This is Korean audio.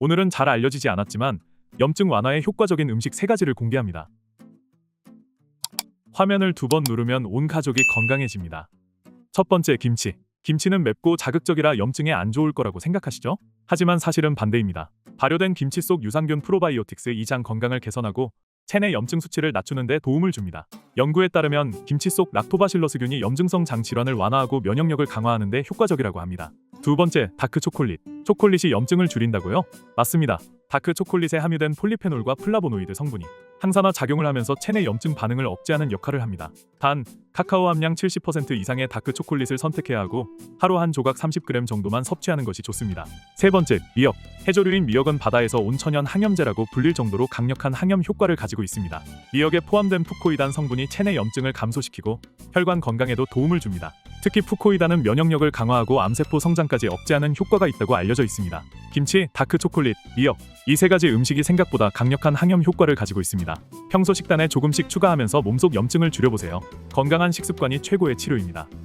오늘은 잘 알려지지 않았지만 염증 완화에 효과적인 음식 세 가지를 공개합니다. 화면을 두 번 누르면 온 가족이 건강해집니다. 첫 번째 김치. 김치는 맵고 자극적이라 염증에 안 좋을 거라고 생각하시죠? 하지만 사실은 반대입니다. 발효된 김치 속 유산균 프로바이오틱스 이장 건강을 개선하고 체내 염증 수치를 낮추는 데 도움을 줍니다. 연구에 따르면 김치 속 락토바실러스균이 염증성 장 질환을 완화하고 면역력을 강화하는 데 효과적이라고 합니다. 두 번째, 다크 초콜릿. 초콜릿이 염증을 줄인다고요? 맞습니다. 다크 초콜릿에 함유된 폴리페놀과 플라보노이드 성분이 항산화 작용을 하면서 체내 염증 반응을 억제하는 역할을 합니다. 단, 카카오 함량 70% 이상의 다크 초콜릿을 선택해야 하고 하루 한 조각 30g 정도만 섭취하는 것이 좋습니다. 세 번째, 미역. 해조류인 미역은 바다에서 온 천연 항염제라고 불릴 정도로 강력한 항염 효과를 가지고 있습니다. 미역에 포함된 푸코이단 성분이 체내 염증을 감소시키고 혈관 건강에도 도움을 줍니다. 특히 푸코이단은 면역력을 강화하고 암세포 성장까지 억제하는 효과가 있다고 알려져 있습니다. 김치, 다크 초콜릿, 미역 이 세 가지 음식이 생각보다 강력한 항염 효과를 가지고 있습니다. 평소 식단에 조금씩 추가하면서 몸속 염증을 줄여보세요. 건강한 식습관이 최고의 치료입니다.